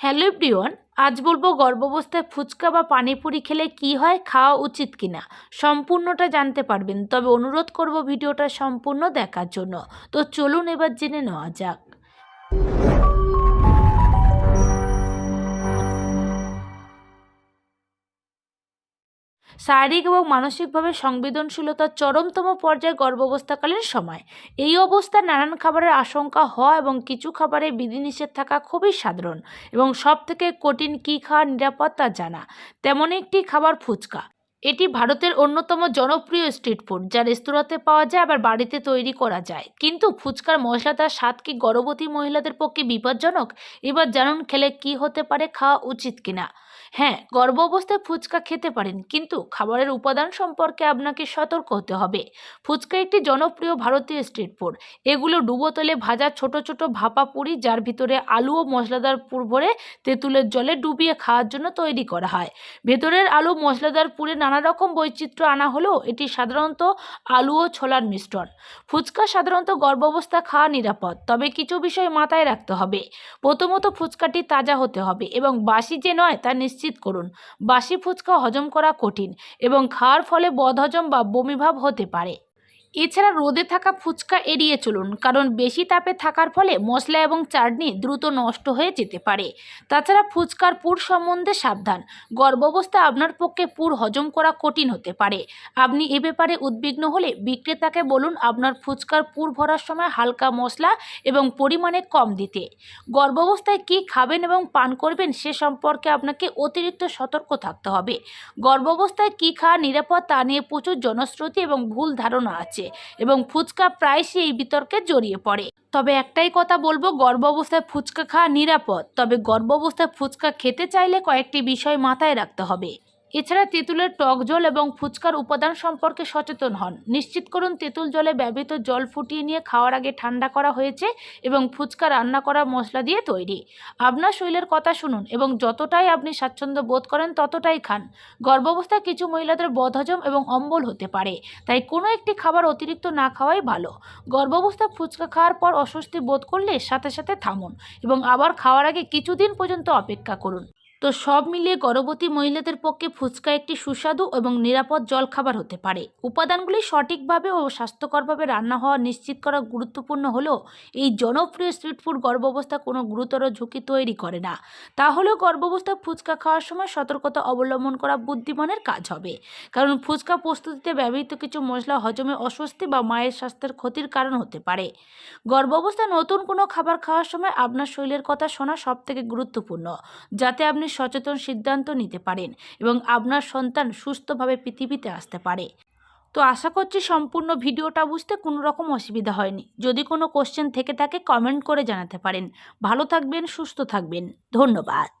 Hello everyone, আজ বলব গর্ভাবস্থায় ফুচকা বা পানিপুরি খেলে কি হয়, খাওয়া উচিত কিনা? সম্পূর্ণটা জানতে পারবেন, তবে অনুরোধ করব ভিডিওটা সম্পূর্ণ দেখার জন্য। তো চলুন এবার জেনে নেওয়া যাক। শারীরিক এবং মানসিকভাবে সংবেদনশীলতার চরমতম পর্যায়ে গর্ভাবস্থাকালীন সময়। এই অবস্থায় নানান খাবারের আশঙ্কা হওয়া এবং কিছু খাবারে বিধিনিষেধ থাকা খুবই সাধারণ এবং সবথেকে কঠিন কী খাওয়ার নিরাপত্তা জানা। তেমন একটি খাবার ফুচকা। এটি ভারতের অন্যতম জনপ্রিয় স্ট্রিট ফুড, যা রেস্তোরাঁতে পাওয়া যায়, আবার বাড়িতে তৈরি করা যায়। কিন্তু ফুচকার মশলাদার স্বাদ কি গর্ভবতী মহিলাদের পক্ষে বিপজ্জনক? এবার জানুন খেলে কি হতে পারে, খাওয়া উচিত কিনা? হ্যাঁ গর্ভ অবস্থায় ফুচকা খেতে পারেন, কিন্তু খাবারের উপাদান সম্পর্কে আপনাকে সতর্ক হতে হবে। ফুচকা একটি জনপ্রিয় ভারতীয় স্ট্রিট ফুড। এগুলো ডুবো তেলে ভাজা ছোট ছোট ভাপা পুরি, যার ভিতরে আলু ও মশলাদার পুর ভরে তেঁতুলের জলে ডুবিয়ে খাওয়ার জন্য তৈরি করা হয়। ভেতরের আলু মশলাদার পুরে নানা রকম বৈচিত্র্য আনা হলেও এটি সাধারণত আলু ও ছোলার মিশ্রণ। ফুচকা সাধারণত গর্ভাবস্থা খাওয়া নিরাপদ, তবে কিছু বিষয় মাথায় রাখতে হবে। প্রথমত ফুচকাটি তাজা হতে হবে এবং বাসি যে নয় তা নিশ্চিত করুন। বাসি ফুচকা হজম করা কঠিন এবং খাওয়ার ফলে বদহজম বা বমিভাব হতে পারে। এছাড়া রোদে থাকা ফুচকা এড়িয়ে চলুন, কারণ বেশি তাপে থাকার ফলে মশলা এবং চাটনি দ্রুত নষ্ট হয়ে যেতে পারে। তাছাড়া ফুচকার পুর সম্বন্ধে সাবধান। গর্ভাবস্থা আপনার পক্ষে পুর হজম করা কঠিন হতে পারে। আপনি এ ব্যাপারে উদ্বিগ্ন হলে বিক্রেতাকে বলুন আপনার ফুচকার পুর ভরার সময় হালকা মশলা এবং পরিমাণে কম দিতে। গর্ভাবস্থায় কী খাবেন এবং পান করবেন সে সম্পর্কে আপনাকে অতিরিক্ত সতর্ক থাকতে হবে। গর্ভাবস্থায় কী খাওয়া নিরাপদ তা নিয়ে প্রচুর জনশ্রুতি এবং ভুল ধারণা আছে। এবং ফুচকা প্রায়শই এই বিতর্কে জড়িয়ে পড়ে। তবে একটাই কথা বলব, গর্ভ অবস্থায় ফুচকা খাওয়া নিরাপদ। তবে গর্ভ অবস্থায় ফুচকা খেতে চাইলে কয়েকটি বিষয় মাথায় রাখতে হবে। এছাড়া তেঁতুলের টক জল এবং ফুচকার উপাদান সম্পর্কে সচেতন হন। নিশ্চিত করুন, তেঁতুল জলে ব্যবহৃত জল ফুটিয়ে নিয়ে খাওয়ার আগে ঠান্ডা করা হয়েছে এবং ফুচকা রান্না করা মশলা দিয়ে তৈরি। আপনার শরীরের কথা শুনুন এবং যতটাই আপনি স্বাচ্ছন্দ্য বোধ করেন ততটাই খান। গর্ভাবস্থায় কিছু মহিলাদের বদহজম এবং অম্বল হতে পারে, তাই কোনো একটি খাবার অতিরিক্ত না খাওয়াই ভালো। গর্ভাবস্থায় ফুচকা খাওয়ার পর অস্বস্তি বোধ করলে সাথে সাথে থামুন এবং আবার খাওয়ার আগে কিছুদিন পর্যন্ত অপেক্ষা করুন। তো সব মিলিয়ে গর্ভবতী মহিলাদের পক্ষে ফুচকা একটি সুস্বাদু এবং নিরাপদ জলখাবার হতে পারে। উপাদানগুলি সঠিকভাবে ও স্বাস্থ্যকরভাবে রান্না হওয়া নিশ্চিত করা গুরুত্বপূর্ণ হলেও এই জনপ্রিয় স্ট্রিট ফুড গর্ভাবস্থা কোনো গুরুতর ঝুঁকি তৈরি করে না। তাহলেও গর্ভাবস্থা ফুচকা খাওয়ার সময় সতর্কতা অবলম্বন করা বুদ্ধিমানের কাজ হবে। কারণ ফুচকা প্রস্তুতিতে ব্যবহৃত কিছু মশলা হজমে অস্বস্তি বা মায়ের স্বাস্থ্যের ক্ষতির কারণ হতে পারে। গর্ভাবস্থায় নতুন কোনো খাবার খাওয়ার সময় আপনার শরীরের কথা শোনা সবথেকে গুরুত্বপূর্ণ, যাতে আপনি সচেতন সিদ্ধান্ত নিতে পারেন এবং আপনার সন্তান সুস্থভাবে পৃথিবীতে আসতে পারে। তো আশা করছি সম্পূর্ণ ভিডিওটা বুঝতে কোনো রকম অসুবিধা হয়নি। যদি কোনো কোশ্চেন থেকে থাকে কমেন্ট করে জানাতে পারেন। ভালো থাকবেন, সুস্থ থাকবেন। ধন্যবাদ।